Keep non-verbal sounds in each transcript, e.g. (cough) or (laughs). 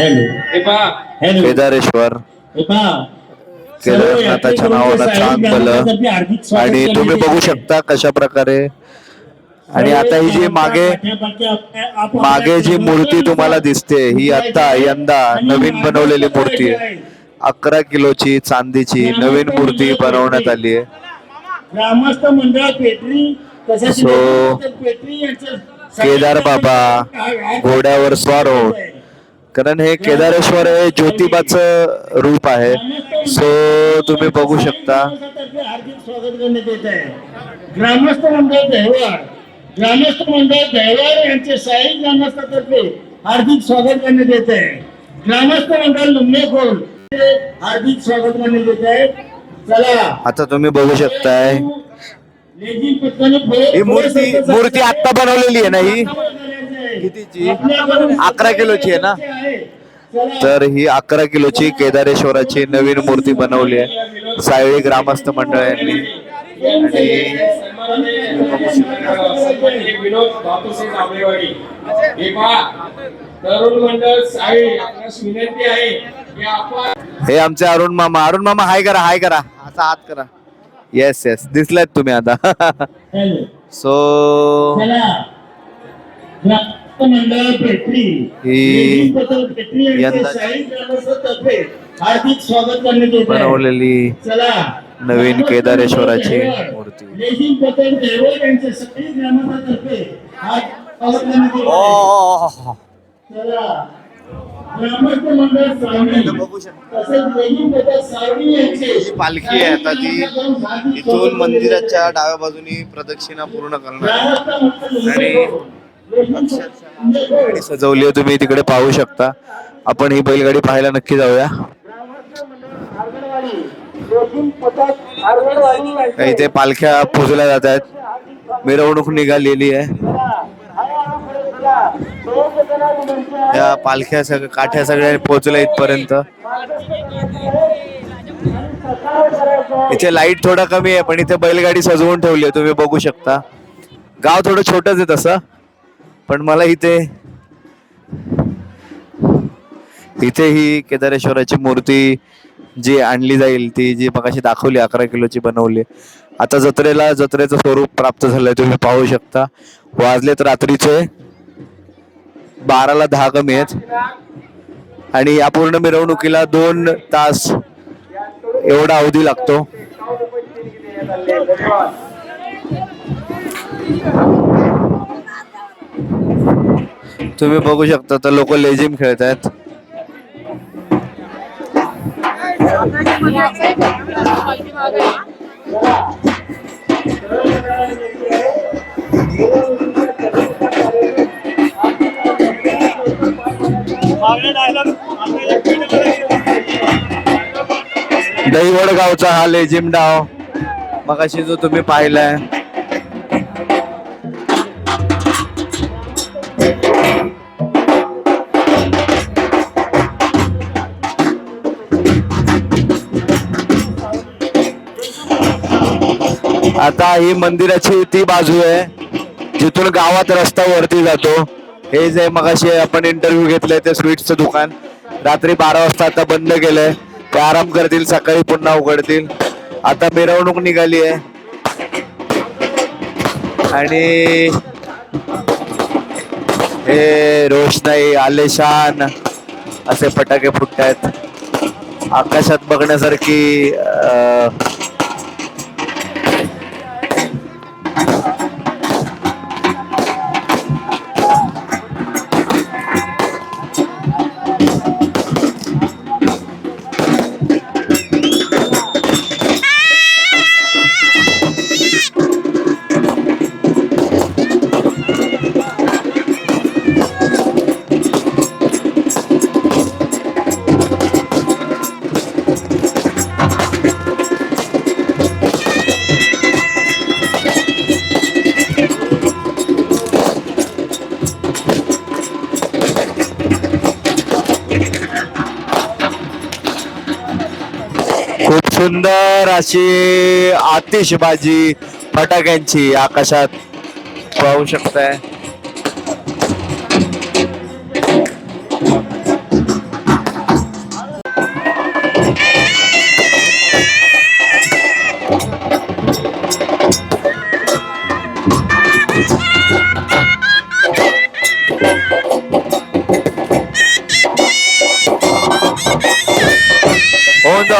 Hello Kedareshwar. केदारनाथाच्या नावानं छान भलं स्वागत आणि तुम्ही बघू. शकता कशा प्रकारे. आणि आता ही जी मागे मागे जी मूर्ती तुम्हाला दिसते ही आता यंदा नवीन बनवलेली मूर्ती आहे. अकरा किलोची चांदीची नवीन मूर्ती बनवण्यात आली आहे. ग्रामस्थ मंडळ पेटरी. तसेच So, पेटरी? यांचं केदार बाबा घोड्यावर स्वार होऊन कारण हे केदारेश्वर हे ज्योतिबाचं रूप आहे. सो तुम्ही बघू शकता. ग्रामस्थातर्फे हार्दिक स्वागत करण्यात येत आहे. ग्रामस्थ मंडळ दहिवार ग्रामस्थ मंडळ दहिवार यांचे साई ग्रामस्थातर्फे हार्दिक स्वागत करण्यात येत आहे. ग्रामस्थ मंडळ हार्दिक स्वागत करण्यात येत आहे. चला. आता तुम्ही बघू शकताय. लेझीम पथकाने पुढे- ही मूर्ती मूर्ती आता बनवलेली आहे ना ही? कितीची? अकरा किलोची आहे ना? तर ही अकरा किलोची केदारेश्वराची नवीन मूर्ती बनवली आहे. सायळी ग्रामस्थ मंडळ यांनी. हे आमचे अरुण मामा. अरुण मामा हाय करा हाय करा. असा हात करा. येस येस दिसलायत तुम्ही आता. (laughs) सो मंडळ ही हार्दिक स्वागत करण्यात येत आहे. बनवलेली चला. नवीन केदारेश्वराची मूर्ती. लेझीम यांचे सगळी ग्रामस्थातर्फे ग्रामस्थ मंडळ सावणी तसेच पथक सावणी यांचे पालखी आहे आता ती इथून मंदिराच्या डाव्या बाजूनी प्रदक्षिणा पूर्ण करणार आहे. गाडी सजवली आहे तुम्ही तिकडे पाहू शकता. आपण ही बैलगाडी पाहायला नक्की जाऊया. इथे पालख्या पुजल्या जात आहेत. मिरवणूक निघालेली आहे. या पालख्या सगळ्या काठ्या सगळ्या पोहोचल्या इथपर्यंत. इथे लाइट थोडा कमी आहे पण इथे बैलगाडी सजवून ठेवली आहे तुम्ही बघू शकता. गाव थोडं छोटच आहे तसं. पण मला इथे इथे ही केदारेश्वराची मूर्ती जी आणली जाईल ती जी मगाशी दाखवली अकरा किलोची बनवली. आता जत्रेला जत्रेचं स्वरूप प्राप्त झालंय तुम्ही पाहू शकता. वाजलेत रात्रीचे. बाराला दहा कमी आहेत आणि या पूर्ण मिरवणुकीला दोन तास एवढा अवधी लागतो. तुम्ही बघू शकता तर लोक लेझिम खेळत आहेत. दहीवड गावचा हा लेझिम डाव मगाशी जो तुम्ही पाहिलाय. आता ही मंदिराची ती बाजू आहे जिथून गावात रस्ता वरती जातो. हे जे मगाशी आपण इंटरव्ह्यू घेतले ते स्वीट्सचं दुकान. रात्री बारा वाजता आता बंद केलंय. ते आराम करतील सकाळी पुन्हा उघडतील. आता मिरवणूक निघाली आहे. आणि हे रोषणाई आलेशान असे फटाके फुटतायत. आकाशात बघण्यासारखी सुंदर अशी आतिषबाजी फटाक्यांची आकाशात पाहू शकताय.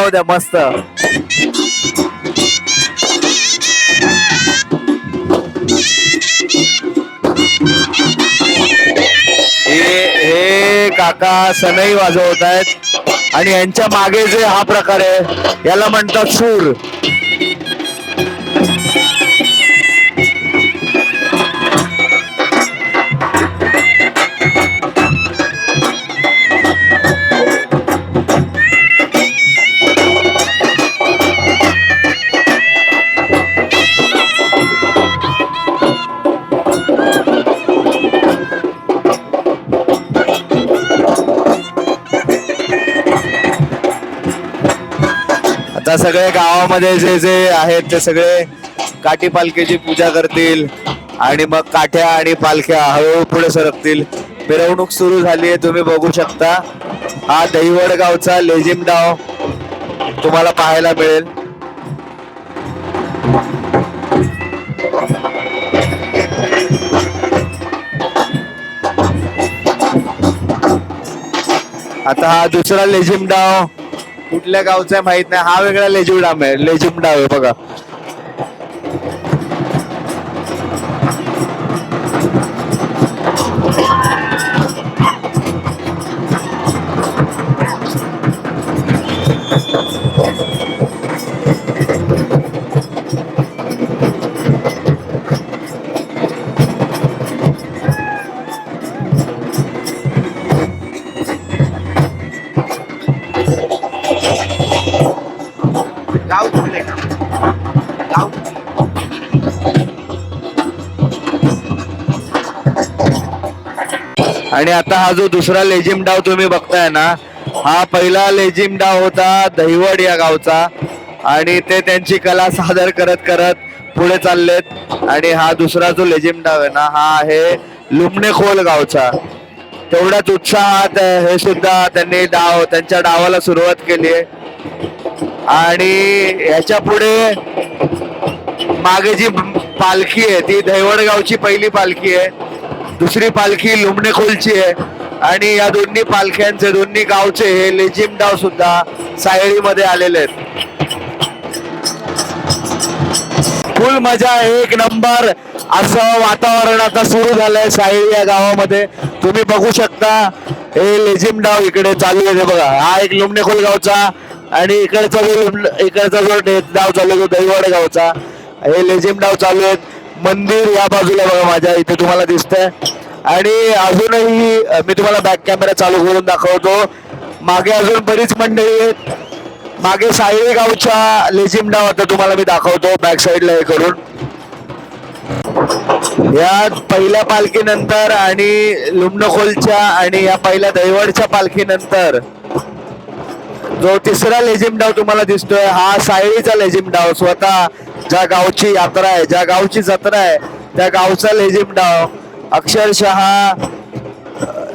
जाऊ द्या मस्त. हे हे काका सनई वाजवत आहेत. आणि यांच्या मागे जे हा प्रकार आहे याला म्हणतात सूर. आता सगळे गावामध्ये जे जे आहेत ते सगळे काठी पालखीची पूजा करतील आणि मग काठ्या आणि पालख्या हळूहळू पुढे सरकतील. मिरवणूक सुरू झाली आहे तुम्ही बघू शकता. हा दहिवड गावचा लेझिम डाव तुम्हाला पाहायला मिळेल. आता हा दुसरा लेझिम डाव कुठल्या गावचा आहे माहीत नाही. हा वेगळा लेझिम डाव आहे. डाव आहे बघा. आणि आता हा जो दुसरा लेझिम डाव तुम्ही बघताय ना हा पहिला लेझिम डाव होता दहिवड या गावचा. आणि ते त्यांची कला सादर करत करत पुढे चाललेत. आणि हा दुसरा जो लेझिम डाव आहे ना हा आहे लुमणेखोल गावचा. तेवढ्याच उत्साहात हे सुद्धा त्यांनी डाव त्यांच्या डावाला सुरुवात केली आहे. आणि याच्यापुढे मागे जी पालखी आहे ती दहिवड गावची पहिली पालखी आहे. दुसरी पालखी लुमणेखोलची आहे. आणि या दोन्ही पालख्यांचे दोन्ही गावचे हे लेजिम डाव सुद्धा सायळीमध्ये आलेले आहेत. फुल मजा एक नंबर असं वातावरण आता सुरू झालंय सायळी या गावामध्ये. तुम्ही बघू शकता हे लेझिम डाव इकडे चालू आहे. बघा हा एक लुमणेखोल गावचा आणि इकडचा जो इकडचा जो डाव चालू आहे तो दैवाड गावचा. हे लेझिम डाव चालू आहेत. मंदिर या बाजूला बघा माझ्या इथे तुम्हाला दिसतंय. आणि अजूनही मी तुम्हाला बॅक कॅमेरा चालू करून दाखवतो. मागे अजून बरीच मंडळी आहेत. मागे सायळी गावच्या लेझिम डाव आता तुम्हाला मी दाखवतो बॅक साईडला हे करून. या पहिल्या पालखीनंतर आणि लुमणखोलच्या आणि या पहिल्या दैवडच्या पालखीनंतर जो तिसरा लेझिम डाव तुम्हाला दिसतोय हा सायळीचा लेझिम डाव स्वतः ज्या गावची यात्रा आहे ज्या गावची जत्रा आहे त्या गावचा लेझिम डाव अक्षरशः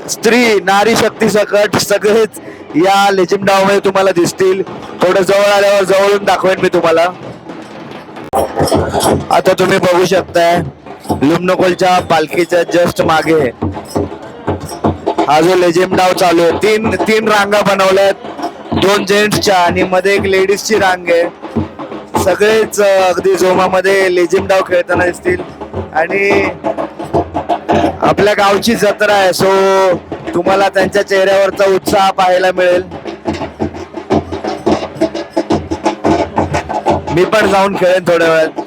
स्त्री नारी शक्ती सकट सगळेच या लेझिममध्ये तुम्हाला दिसतील. थोडं जवळ आल्यावर जवळून दाखवेन मी तुम्हाला. आता तुम्ही बघू शकताय लुमनकोलच्या पालखीच्या जस्ट मागे. हा जो लेझिम डाव चालू आहे तीन तीन रांगा बनवल्यात. दोन जेंट्सच्या आणि मध्ये एक लेडीजची रांग आहे. सगळेच अगदी जोमामध्ये लेझिम डाव खेळताना दिसतील. आणि आपल्या गावची जत्रा आहे सो तुम्हाला त्यांच्या चेहऱ्यावरचा उत्साह पाहायला मिळेल. मी पण जाऊन खेळेन थोड्या वेळात.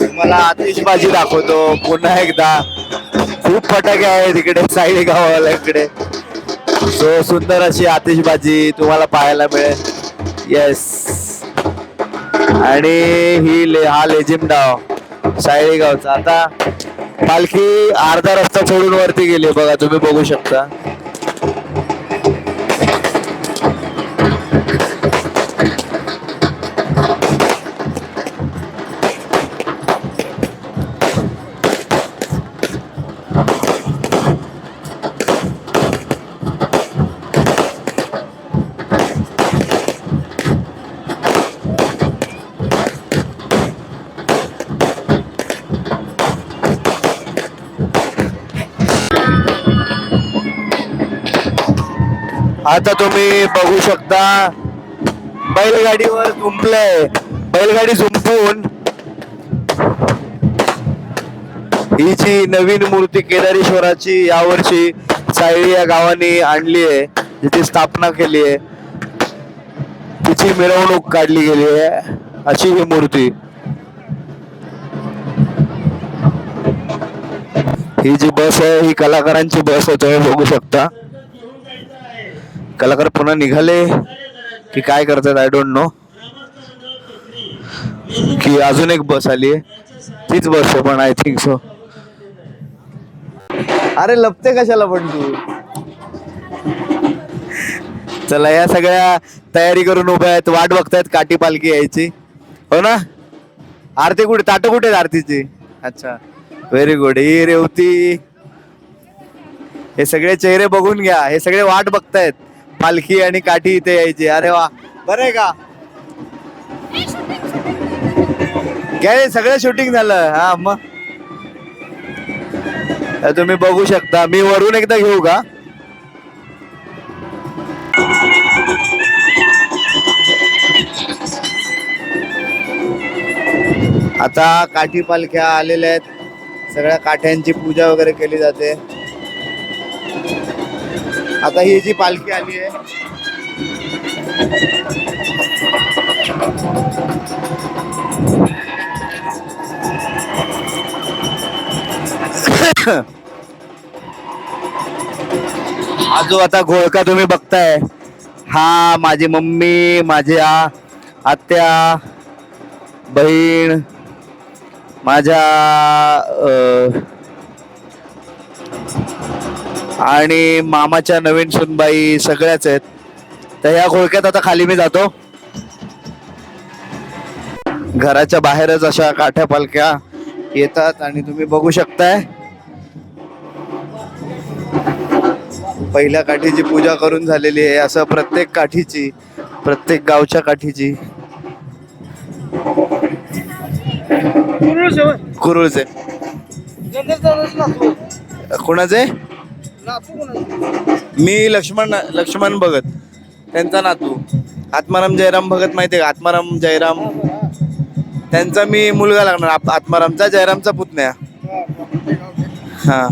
तुम्हाला आतिषबाजी दाखवतो पुन्हा एकदा. खूप फटाके आहेत इकडे साईड गावाला इकडे सो सुंदर अशी आतिषबाजी तुम्हाला पाहायला मिळेल. येस आणि ही ले हा लेझिम डाव शाळेगावचा आता पालखी अर्धा रस्ता सोडून वरती गेली बघा तुम्ही बघू शकता. आता तुम्ही बघू शकता बैलगाडीवर झुंपलंय. बैलगाडी झुंपून. ही जी नवीन मूर्ती केदारेश्वराची यावर्षी चाळी या गावाने आणली आहे जिथे स्थापना केली आहे तिची मिरवणूक काढली गेली आहे अशी ही मूर्ती. ही जी बस आहे ही कलाकारांची बस आहे तुम्ही बघू शकता. कलाकार पुन्हा निघाले. की काय करतात आय डोंट नो की अजून एक बस आली आहे तीच बस आहे पण आय थिंक सो अरे लपते कशाला पण तू? चला या सगळ्या तयारी करून उभ्या आहेत. वाट बघतायत काठी पालखी यायची. हो ना? आरती कुठे? ताट कुठे आहेत आरतीची? अच्छा. व्हेरी गुड ही रेवती. हे सगळे चेहरे बघून घ्या. हे सगळे वाट बघतायत. पालखी आणि काठी इथे यायची. अरे वा. बरं आहे का? काय सगळं शूटिंग झालं? हा मग. तुम्ही बघू शकता. मी वरून एकदा घेऊ का? आता काठी पालख्या आलेल्या आहेत. सगळ्या काठ्यांची पूजा वगैरे केली जाते. आता ही जी पालखी आली आहे. हा जो आता घोळका तुम्ही बघताय. हा माझी मम्मी माझ्या आत्या बहीण माझ्या आणि मामाच्या नवीन सुनबाई सगळ्याच आहेत. तर ह्या घोळक्यात आता खाली मी जातो. घराच्या बाहेरच अशा काठ्या पालख्या येतात आणि तुम्ही बघू शकताय. पहिल्या काठीची पूजा करून झालेली आहे. असं प्रत्येक काठीची प्रत्येक गावच्या काठीची. कुरुळचे. कोणाचे? मी लक्ष्मण लक्ष्मण भगत त्यांचा नातू. आत्माराम जयराम भगत माहितीये का? आत्माराम जयराम. त्यांचा मी मुलगा लागणार. आप- आत्मारामचा जयरामचा पुतण्या. हा.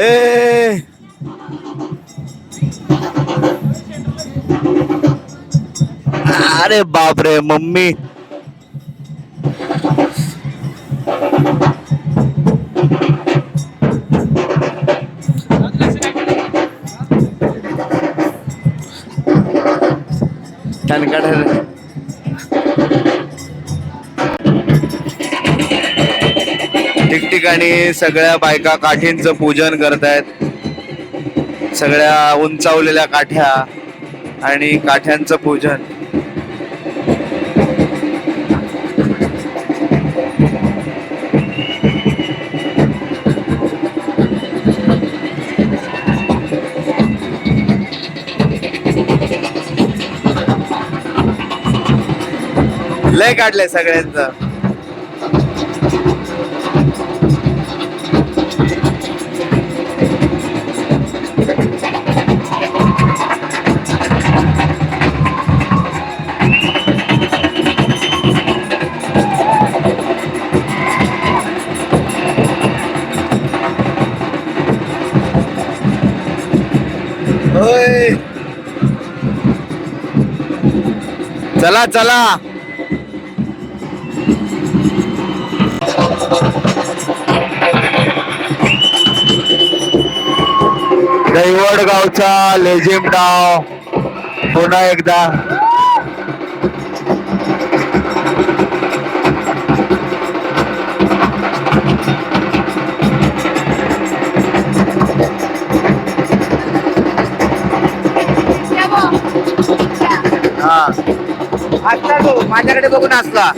ए! अरे बापरे मम्मी. ठिकाणी सगळ्या बायका काठींचं पूजन करतायत. सगळ्या उंचावलेल्या काठ्या आणि काठ्यांचं पूजन. लय काढलंय सगळ्यांचं. चला चला. दैवड गावचा लेझिम डाव पुन्हा एकदा. असला तो माझ्याकडे बघून असला.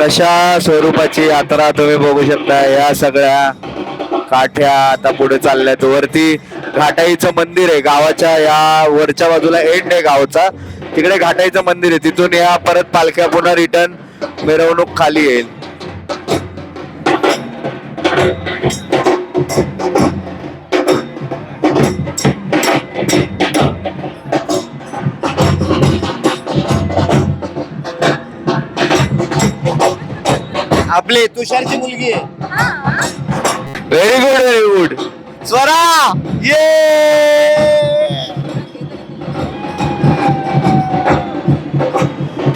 कशा स्वरूपाची यात्रा तुम्ही बघू शकता? या सगळ्या काठ्या आता पुढे चालल्यात. वरती घाटाईचं मंदिर आहे. गावाच्या या वरच्या बाजूला एंड आहे गावचा. तिकडे घाटाईचं मंदिर आहे. तिथून या परत पालख्या पुन्हा रिटर्न मिरवणूक खाली येईल. आपली तुषारची मुलगी आहे. Very good very good Swara! ये!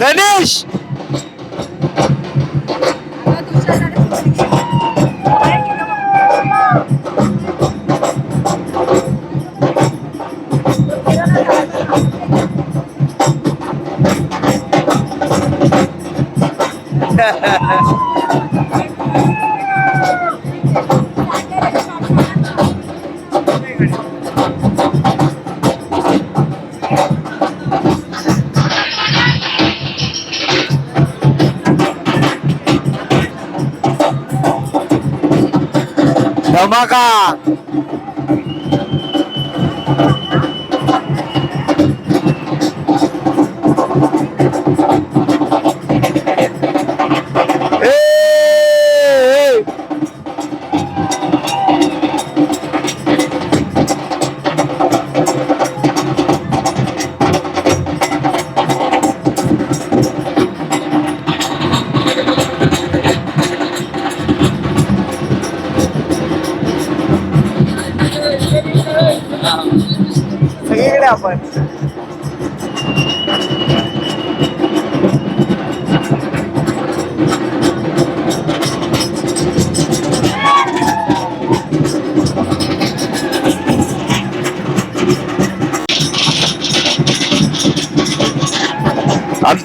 Finish! Ramakan.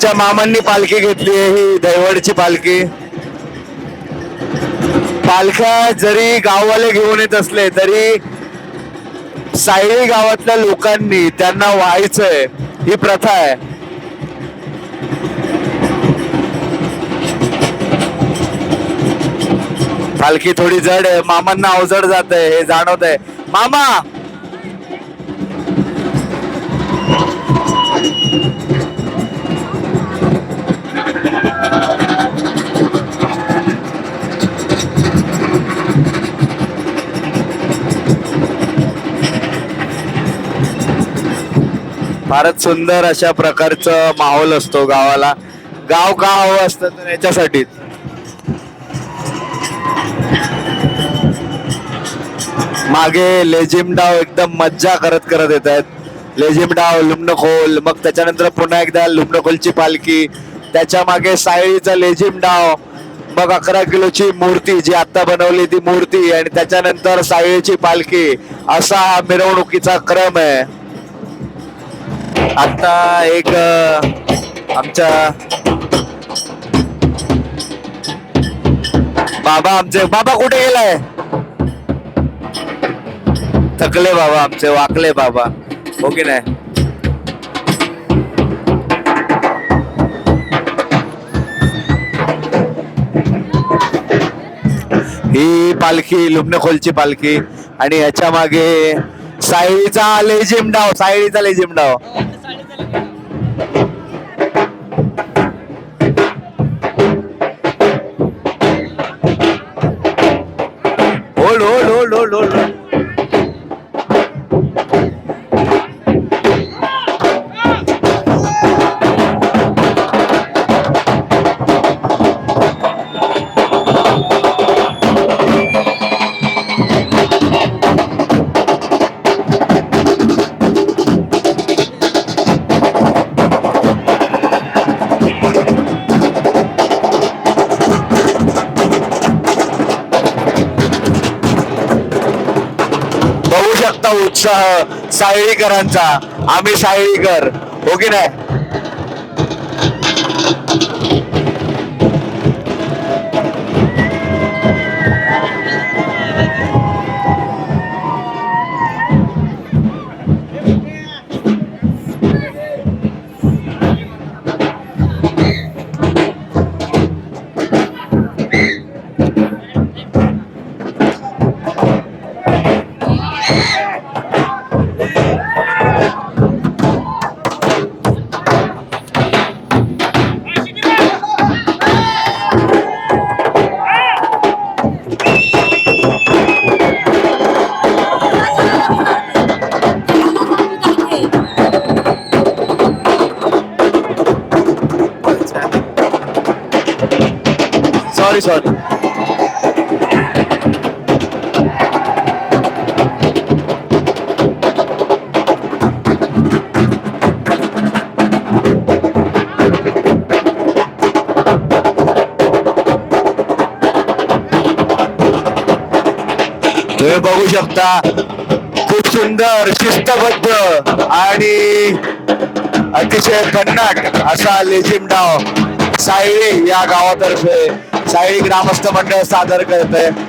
आमच्या मामांनी पालखी घेतली आहे ही दैवडची पालखी. पालख्या जरी गाववाले घेऊन येत असले तरी सायळी गावातल्या लोकांनी त्यांना व्हायचंय ही प्रथा आहे. पालखी थोडी जड आहे मामांना अवजड जात आहे हे जाणवत आहे मामा! फारच सुंदर अशा प्रकारचं माहोल असतो गावाला. गाव का हवं असतं तर याच्यासाठीच मागे लेझिम डाव एकदम मज्जा करत करत येत आहेत लेझिम डाव लुमणखोल मग त्याच्यानंतर पुन्हा एकदा लुमणखोलची पालखी. त्याच्यामागे सायळीचा लेझिम डाव. मग अकरा किलोची मूर्ती जी आता बनवली ती मूर्ती आणि त्याच्यानंतर सायळीची पालखी. असा हा मिरवणुकीचा क्रम आहे. आता एक आमच्या बाबा आमचे बाबा कुठे गेलाय? थकले बाबा आमचे वाकले बाबा. हो की नाही? ही पालखी लुबनखोलची पालखी. आणि याच्या मागे सायळीचा लेझिम डाव सायळीचा लेझिम डाव. Lolo, lolo, lolo. शकता उत्साह सायळीकरांचा. आम्ही सायळीकर हो की नाही? शकता. खूप सुंदर शिस्तबद्ध आणि अतिशय भन्नाट असा लेझिम डाव सायळी या गावातर्फे. सायळी ग्रामस्थ मंडळ सादर करत आहे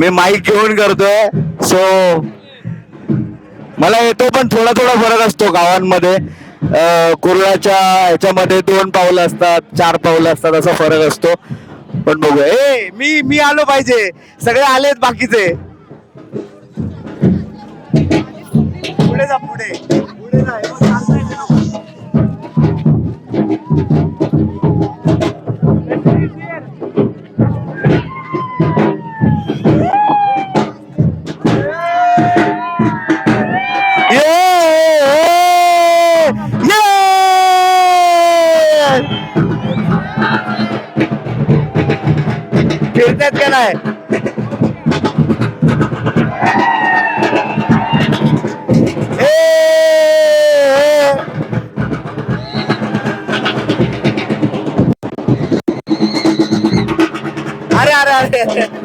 मी माईक घेऊन करतोय. सो मला येतो पण थोडा थोडा फरक असतो गावांमध्ये. अं, कुर्लाच्या ह्याच्यामध्ये दोन पावलं असतात चार पावलं असतात असा फरक असतो. पण बघू ए मी मी आलो पाहिजे. सगळे आलेत बाकीचे. पुढे जा पुढे. पुढे जा फिरतात का नाही? अरे अरे अरे.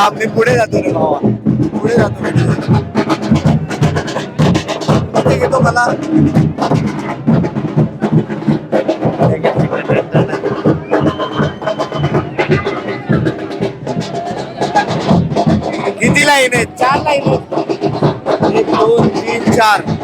थांब मी पुढे जातो रे भावा पुढे जातो मी इथे घेतो मला किती लाईन आहेत चार लाईन आहेत एक दोन तीन चार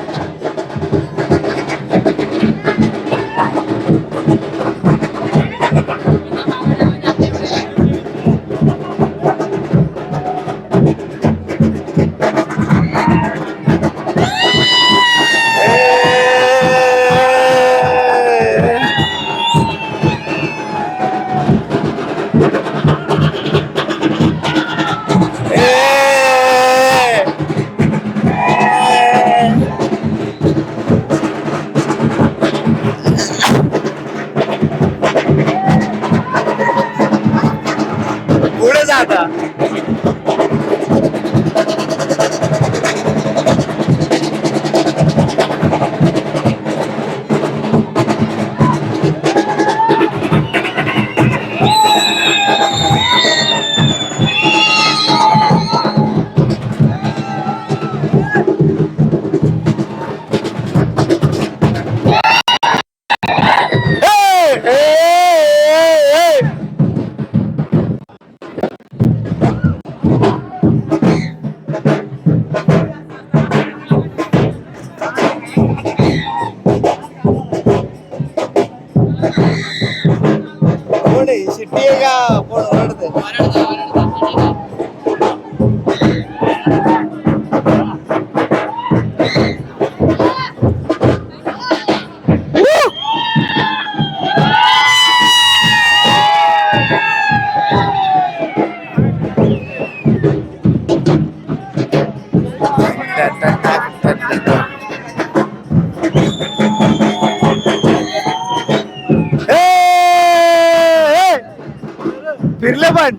फिरले पण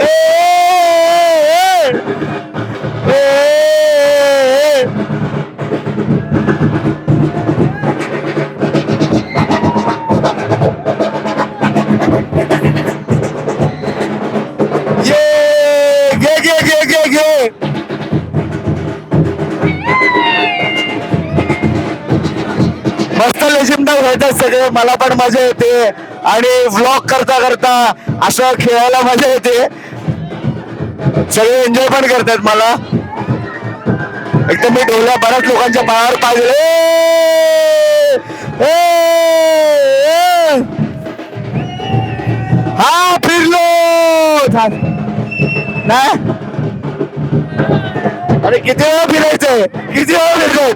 ए, येतात सगळे मला पण मजा येते. आणि व्लॉग करता करता असं खेळायला मजा येते. सगळे एन्जॉय पण करतात मला. एकदम मी ढोल्या बऱ्याच लोकांच्या पायावर पाहिजे हा फिरलो! नाही अरे किती वेळा फिरायचंय? किती वेळा फिरलो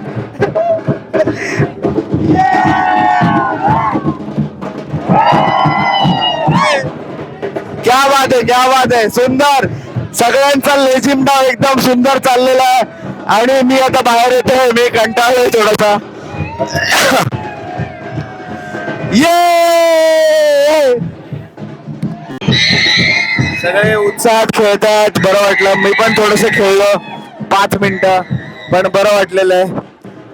क्या बात आहे क्या बात आहे. सुंदर. सगळ्यांचा लेझिम डाव एकदम सुंदर चाललेला आहे. आणि मी आता बाहेर येतोय मी कंटाळलोय थोडासा. ये! सगळे उत्साहात खेळतात. बरं वाटलं. मी पण थोडस खेळलो. पाच मिनिटं. पण बरं वाटलेलं आहे.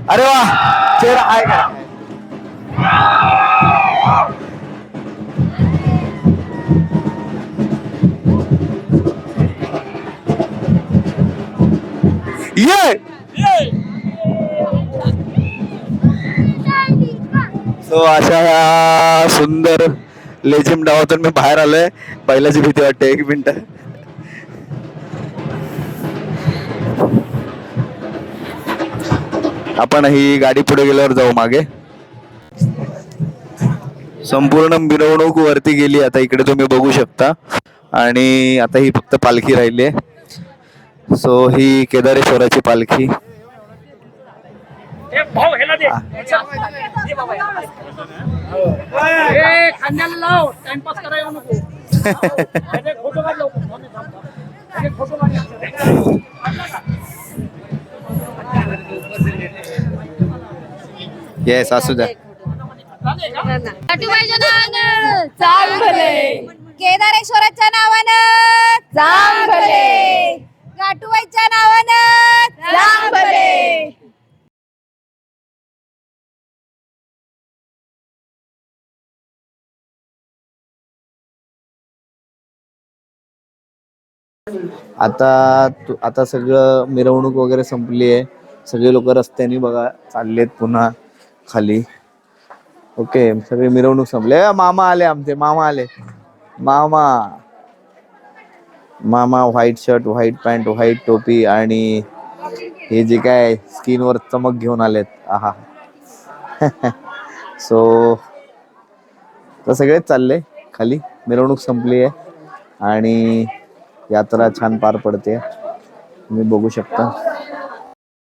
अरे वा! चेहरा आहे का ये सो अशा ह्या सुंदर लेझिम डावातून मी बाहेर आलोय. पहिल्याची भीती वाटते एक मिनिट. आपण ही गाडी पुढे गेल्यावर जाऊ मागे. संपूर्ण मिरवणूक वरती गेली आता इकडे तुम्ही बघू शकता. आणि आता ही फक्त पालखी राहिली आहे. सो ही केदारेश्वराची पालखी. ए, खांद्याला लाव. टाइमपास करायला नको. (laughs) अरे, फोटो काढ लवकर. अरे, फोटो काढ. येस असू द्या. केदारेश्वराच्या नावानं. चांग नावानं भले आता तु- आता सगळं मिरवणूक वगैरे संपली आहे. सगळे लोक रस्त्याने बघा चाललेत पुन्हा खाली. ओके सगळी मिरवणूक संपली. ए, मामा आले आमचे मामा आले. मामा. मामा white shirt white pant white टोपी आणि हे जे काय स्किनवर चमक घेऊन आलेत. आहा. (laughs) सो तर सगळेच चालले. खाली मिरवणूक संपली आहे आणि यात्रा छान पार पडते. तुम्ही बघू शकता.